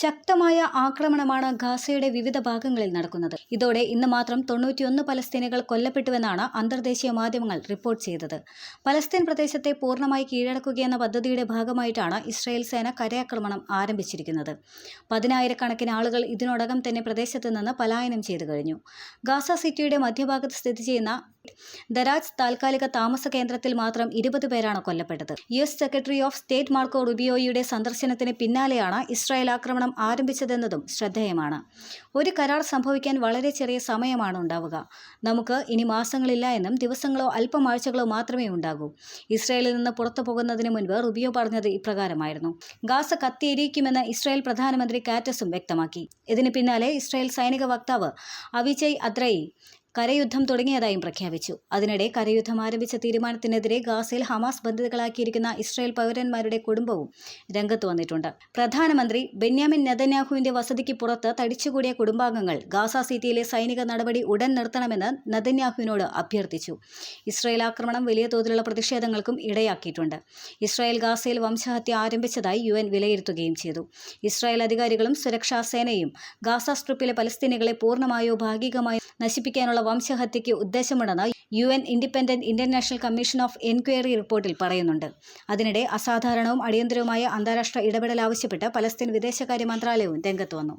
ശക്തമായ ആക്രമണമാണ് ഗാസയുടെ വിവിധ ഭാഗങ്ങളിൽ നടക്കുന്നത്. ഇതോടെ ഇന്ന് മാത്രം തൊണ്ണൂറ്റിയൊന്ന് പലസ്തീനികൾ കൊല്ലപ്പെട്ടുവെന്നാണ് അന്തർദേശീയ മാധ്യമങ്ങൾ റിപ്പോർട്ട് ചെയ്തത്. പലസ്തീൻ പ്രദേശത്തെ പൂർണമായി കീഴടക്കുകയെന്ന പദ്ധതിയുടെ ഭാഗമായിട്ടാണ് ഇസ്രായേൽ സേന കരയാക്രമണം ആരംഭിച്ചിരിക്കുന്നത്. പതിനായിരക്കണക്കിന് ആളുകൾ ഇതിനോടകം തന്നെ പ്രദേശത്ത് നിന്ന് പലായനം ചെയ്തു കഴിഞ്ഞു. ഗാസ സിറ്റിയുടെ മധ്യഭാഗത്ത് സ്ഥിതി ചെയ്യുന്ന ദരാജ് താൽക്കാലിക താമസ കേന്ദ്രത്തിൽ മാത്രം ഇരുപത് പേരാണ് കൊല്ലപ്പെട്ടത്. U S secretary of state Marco റുബിയോയുടെ സന്ദർശനത്തിന് പിന്നാലെയാണ് ഇസ്രായേൽ ആക്രമണം ആരംഭിച്ചതെന്നതും ശ്രദ്ധേയമാണ്. ഒരു കരാർ സംഭവിക്കാൻ വളരെ ചെറിയ സമയമാണ് ഉണ്ടാവുക. നമുക്ക് ഇനി മാസങ്ങളില്ല എന്നും ദിവസങ്ങളോ അല്പം ആഴ്ചകളോ മാത്രമേ ഉണ്ടാകൂ. ഇസ്രായേലിൽ നിന്ന് പുറത്തു പോകുന്നതിന് മുൻപ് റുബിയോ പറഞ്ഞത് ഇപ്രകാരമായിരുന്നു. ഗാസ കത്തിയിരിക്കുമെന്ന് ഇസ്രായേൽ പ്രധാനമന്ത്രി കാറ്റസും വ്യക്തമാക്കി. ഇതിന് പിന്നാലെ ഇസ്രായേൽ സൈനിക വക്താവ് അവിജയ് അദ്രയി കരയുദ്ധം തുടങ്ങിയതായും പ്രഖ്യാപിച്ചു. അതിനിടെ കരയുദ്ധം ആരംഭിച്ച തീരുമാനത്തിനെതിരെ ഗാസയിൽ ഹമാസ് ബന്ധിതകളാക്കിയിരിക്കുന്ന ഇസ്രായേൽ പൗരന്മാരുടെ കുടുംബവും രംഗത്ത് വന്നിട്ടുണ്ട്. പ്രധാനമന്ത്രി ബെന്യാമിൻ നെതന്യാഹുവിന്റെ വസതിക്ക് പുറത്ത് തടിച്ചുകൂടിയ കുടുംബാംഗങ്ങൾ ഗാസ സിറ്റിയിലെ സൈനിക നടപടി ഉടൻ നിർത്തണമെന്ന് നെതന്യാഹുവിനോട് അഭ്യർത്ഥിച്ചു. ഇസ്രായേൽ ആക്രമണം വലിയ തോതിലുള്ള പ്രതിഷേധങ്ങൾക്കും ഇടയാക്കിയിട്ടുണ്ട്. ഇസ്രായേൽ ഗാസയിൽ വംശഹത്യ ആരംഭിച്ചതായി യു എൻ വിലയിരുത്തുകയും ചെയ്തു. ഇസ്രായേൽ അധികാരികളും സുരക്ഷാ സേനയും ഗാസ സ്ട്രിപ്പിലെ പലസ്തീനികളെ പൂർണമായോ ഭാഗികമായോ നശിപ്പിക്കാനുള്ള വംശഹത്യയ്ക്ക് ഉദ്ദേശമുണ്ടെന്ന് U N independent international commission of inquiry റിപ്പോർട്ടിൽ പറയുന്നുണ്ട്. അതിനിടെ അസാധാരണവും അടിയന്തരവുമായ അന്താരാഷ്ട്ര ഇടപെടൽ ആവശ്യപ്പെട്ട് പലസ്തീൻ വിദേശകാര്യ മന്ത്രാലയവും രംഗത്ത് വന്നു.